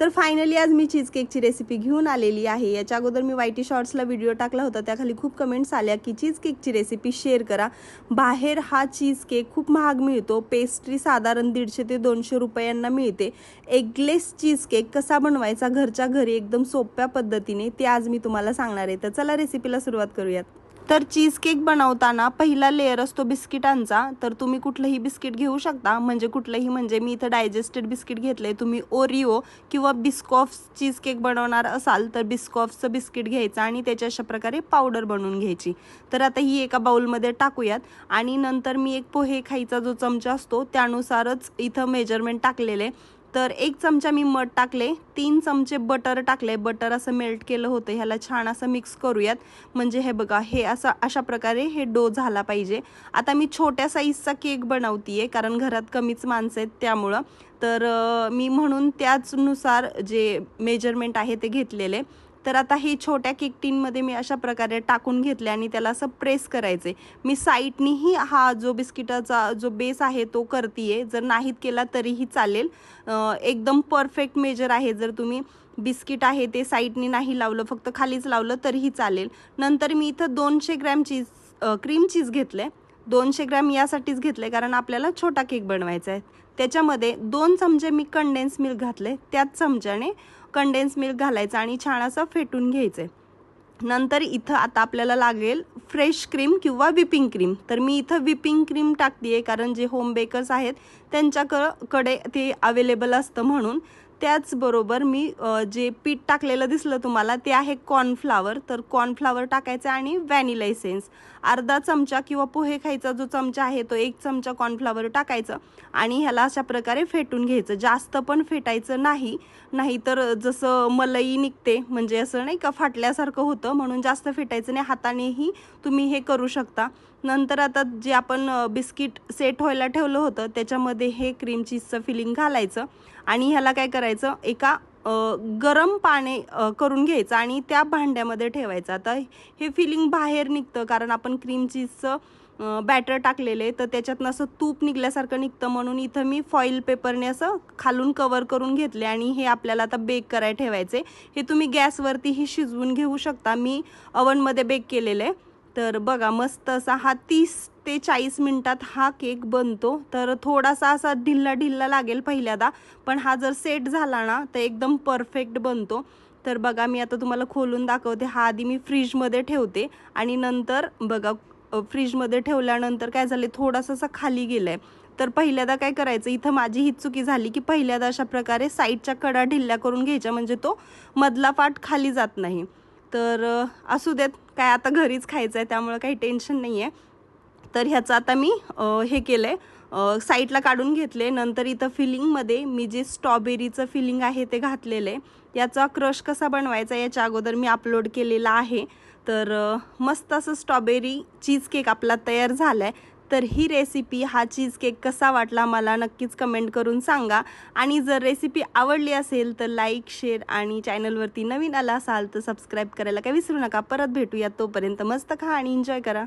तर फायनली आज मी चीज केकची रेसिपी घेऊन आलेली आहे. याच्या अगोदर मी वाईटी शॉर्ट्सला व्हिडिओ टाकला होता. त्याखाली खूप कमेंट्स आल्या की चीज केकची रेसिपी शेअर करा. बाहेर हा चीज केक खूप महाग मिळतो. पेस्ट्री साधारण दीडशे ते दोनशे रुपयांना मिळते. एगलेस चीज केक कसा बनवायचा घरच्या घरी एकदम सोप्या पद्धतीने ते आज मी तुम्हाला सांगणार आहे. तर चला रेसिपीला सुरुवात करूयात. तर चीज केक बनवताना पहिला लेअर असतो बिस्किटांचा. तर तुम्ही कुठलंही बिस्किट घेऊ शकता. म्हणजे कुठलंही म्हणजे मी इथं डायजेस्टेड बिस्किट घेतले तुम्ही ओरिओ किंवा बिस्कॉफ्स चीज केक बनवणार असाल तर बिस्कॉफ्सचं बिस्किट घ्यायचं आणि त्याच्या अशा प्रकारे पावडर बनवून घ्यायची. तर आता ही एका बाउलमध्ये टाकूयात. आणि नंतर मी एक पोहे खायचा जो चमचा असतो त्यानुसारच इथं मेजरमेंट टाकलेले तर एक चमचा मी मध टाकले तीन चमचे बटर टाकले. बटर असं मेल्ट केलं होतं ह्याला छान असं मिक्स करूयात. म्हणजे हे बघा हे असं अशा प्रकारे हे डो झाला पाहिजे. आता मी छोट्या साईजचा केक बनवतीये कारण घरात कमीच माणसं आहेत त्यामुळं. तर मी म्हणून त्याचनुसार जे मेजरमेंट आहे ते घेतलेले. तर आता हे छोट्या केक टीनमध्ये मी अशा प्रकारे टाकून घेतले आणि त्याला असं प्रेस करायचे. मी साईटनीही हा जो बिस्किटाचा जो बेस आहे तो करते जर नाहीत केला तरीही चालेल. एकदम परफेक्ट मेजर आहे. जर तुम्ही बिस्किट आहे ते साईटनी नाही लावलं फक्त खालीच लावलं तरीही चालेल. नंतर मी इथं दोनशे ग्रॅम चीज क्रीम चीज घेतले दोनशे ग्रॅम यासाठीच घेतले कारण आपल्याला छोटा केक बनवायचा आहे त्याच्यामध्ये दोन चमचे मी कंडेन्स मिल्क घातले त्याच चमच्याने कंडेन्स मिल्क घालायचं आणि छान असं फेटून घ्यायचं नंतर इथं आता आपल्याला लागेल फ्रेश क्रीम किंवा विपिंग क्रीम तर मी इथं विपिंग क्रीम टाकते आहे कारण जे होम बेकर्स आहेत त्यांच्याकडे कडे ते अवेलेबल असतं म्हणून. त्याचबरोबर मी जे पीठ टाकलेलं दिसलं तुम्हाला ते आहे कॉर्नफ्लावर. तर कॉर्नफ्लावर टाकायचं आणि व्हॅनिला इसेन्स अर्धा चमचा किंवा पोहे खायचा जो चमचा आहे तो एक चमचा कॉर्नफ्लावर टाकायचं आणि ह्याला अशा प्रकारे फेटून घ्यायचं. जास्त पण फेटायचं नाही नाहीतर जसं मलई निघते म्हणजे असं नाही का फाटल्यासारखं होतं म्हणून जास्त फेटायचं नाही. हातानेही तुम्ही हे करू शकता. नंतर आता जे आपण बिस्किट सेट व्हायला ठेवलं होतं त्याच्यामध्ये हे क्रीम चीजचं फिलिंग घालायचं आणि ह्याला काय करायचं एका गरम पाणी करून घ्यायचं आणि त्या भांड्यामध्ये ठेवायचं. आता हे फिलिंग बाहेर निघतं कारण आपण क्रीम चीजचं बॅटर टाकलेले तर त्याच्यातनं असं तूप निघल्यासारखं निघतं. म्हणून इथं मी फॉईल पेपरने असं खालून कवर करून घेतले आणि हे आपल्याला आता बेक करायला ठेवायचे. हे तुम्ही गॅसवरतीही शिजवून घेऊ शकता. मी अवनमध्ये बेक केलेलं आहे. तर बघा मस्त असा हा तीस ते चाळीस मिनटात हा केक बनतो. तर थोडासा असा ढिल्ला ढिल्ला लागेल पहिल्यांदा पण हा जर सेट झाला ना तर एकदम परफेक्ट बनतो. तर बघा मी आता तुम्हाला खोलून दाखवते. हा आधी मी फ्रीजमध्ये ठेवते आणि नंतर बघा फ्रीजमध्ये ठेवल्यानंतर काय झाले थोडासा असा खाली गेलाय. तर पहिल्यांदा काय करायचं इथं माझी ही चुकी झाली की पहिल्यांदा अशा प्रकारे साईडच्या कडा ढिल्ल्या करून घ्यायच्या म्हणजे तो मधला पाठ खाली जात नाही. तर असू देत काय आता घरीच खायचं आहे त्यामुळं काही टेन्शन नाही आहे तर ह्याचं आता मी हे केलं आहे साईडला काढून घेतले नंतर इथं फिलिंगमध्ये मी जे स्ट्रॉबेरीचं फिलिंग आहे ते घातलेलं आहे याचा क्रश कसा बनवायचा याच्या अगोदर मी अपलोड केलेला आहे. तर मस्त असं स्ट्रॉबेरी चीज केक आपला तयार झाला आहे तर ही रेसिपी हा चीज केक कसा वाटला मला नक्कीच कमेंट करून सांगा. आणि जर रेसिपी आवडली असेल तर लाईक शेअर आणि चॅनलवरती नवीन आला असाल तर सबस्क्राईब करायला काही विसरू नका. परत भेटूया तोपर्यंत मस्त खा आणि एन्जॉय करा.